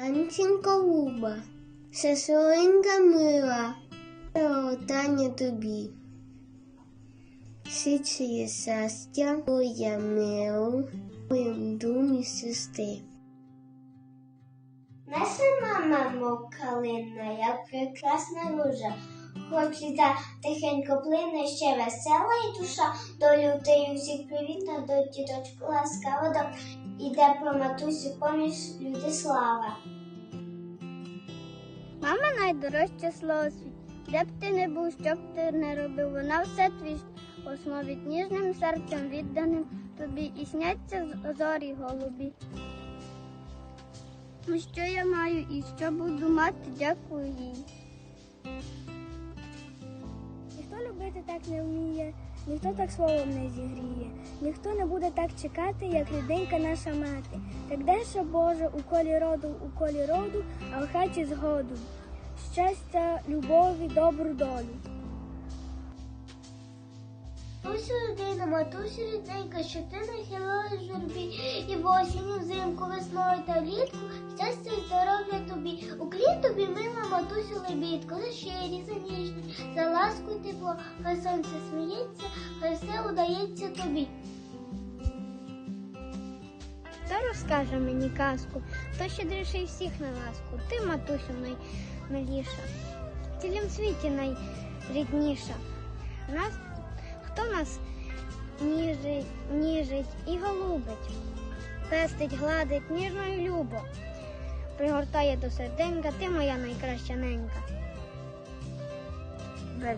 Анченько Луба, сестринка мила, вітання тобі. Сичі щастя, твоя милу, в моєму домі сестри. Наша мама мов калина, як прекрасна ружа. Хоч і та тихенько плине ще весела і душа, до людей усіх привітна, до діточку ласкава, до іде про матусю поміж люди слава. Мама найдорожче слово світ. Де б ти не був, що б ти не робив, вона все твій основить ніжним серцем відданим тобі і сняться зорі голубі. Ну, Що я маю і що буду мати, дякую їй. Ніхто любити так не вміє, ніхто так словом не зігріє, ніхто не буде так чекати, як рідненька наша мати. Так де ж, Боже, у колі роду, у колі роду, а в хаті згоду. Щастя, любові, добру долю. Матусю родина, матусю рідненька, що ти нахилила журбі, і в осінь, і взимку, весною та влітку, щастя і здоров'я тобі. Уклін тобі, мила матусю лебідко, за щирі, за ніжність, за ласку й тепло, хай сонце сміється, хай все удається тобі. Хто розкаже мені казку, хто щедріший всіх на ласку, ти, матусю, наймиліша, в цілім світі найрідніша. Нас, хто нас ніжить, ніжить і голубить, пестить, гладить ніжно і любо, пригортає до серденька, ти моя найкраща ненька.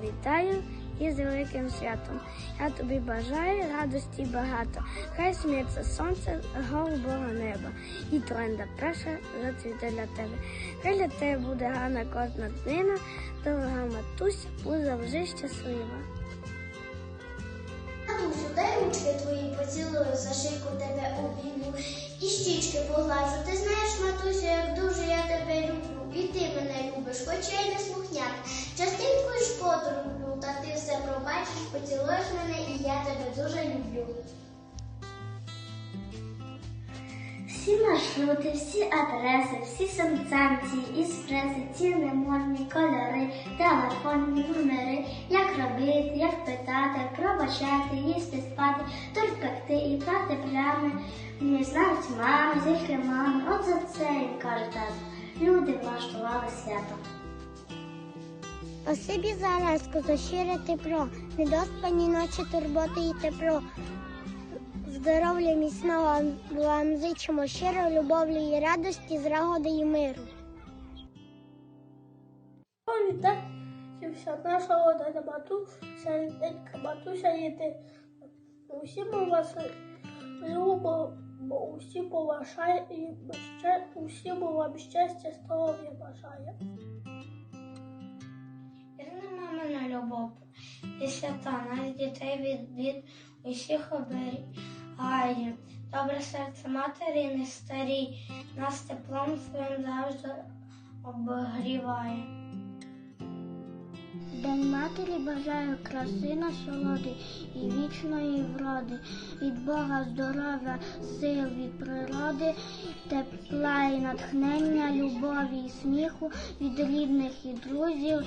Вітаю із великим святом. Я тобі бажаю радості багато. Хай сміється сонце голубого неба. І тренда перша зацвіте для тебе. Хай для тебе буде гарна кожна днина, дорога матуся, будь завжди щаслива. Ручки твої поцілую, за шийку тебе обійму і щічки поглажу. Ти знаєш, матусю, як дуже я тебе люблю, і ти мене любиш, хоч й не слухняна. Частинку шкоду роблю, та ти все пробачиш, поцілуєш мене, і я тебе дуже люблю. Всі маршрути, всі адреси, всі санкції, еспреси, ціни, модні, кольори, телефонні номери, як робити, як питати, пробачати, їсти, спати, торт пекти і прати плями. Не знають мами, тільки мами. От за це їм каже. Люди влаштували свято. Спасибі за ласку, за щире тепло, недоспані ночі турботи і тепло. Здоров'я міцного вам, зичимо щиро любові і радості, зрагоди і миру. Вітаю вся наша родина матуся, рідненька матуся єдина. Усім вас любимо, усім поважає і ще, усім вам щастя, здоров'я бажає. Вірна мамина любов і свята нас дітей від бід усіх оберігає. Добре серце матері не старій, нас теплом своїм завжди обгріває. День матері бажаю краси насолоди і вічної вроди, від Бога здоров'я, сил від природи, тепла і натхнення, любові і сміху, від рідних і друзів,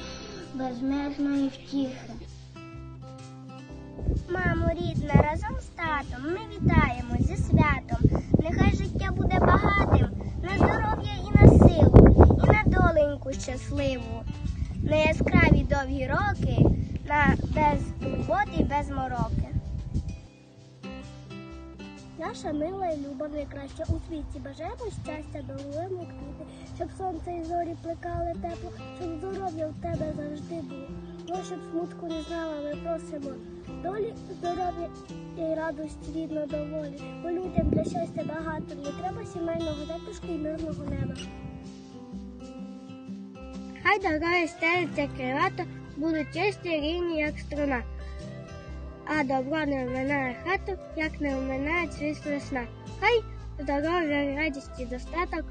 безмежної втіхи. Мамо рідна, разом з татом ми вітаємо зі святом. Нехай життя буде багатим на здоров'я і на силу, і на доленьку щасливу, на яскраві довгі роки, на без турботи і без мороки. Наша мила і люба найкраща у світі. Бажаємо щастя, долину квіти, щоб сонце і зорі плекали тепло, щоб здоров'я в тебе завжди було. Ну, щоб смутку не знала, ми просимо долі, здоров'я і радості рідно доволі. Бо людям для щастя багато не треба сімейного затишку і мирного неба. Хай дорога стелиться кривато, будуть чисті рівні, як струна. А добро не вминає хату, як не вминає цвіт весна. Хай здоров'я, радість і достаток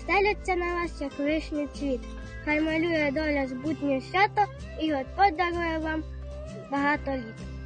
стеляться на вас, як вишній цвіт. Хай малює доля збутнє свято, і Господь дарує вам багато літ.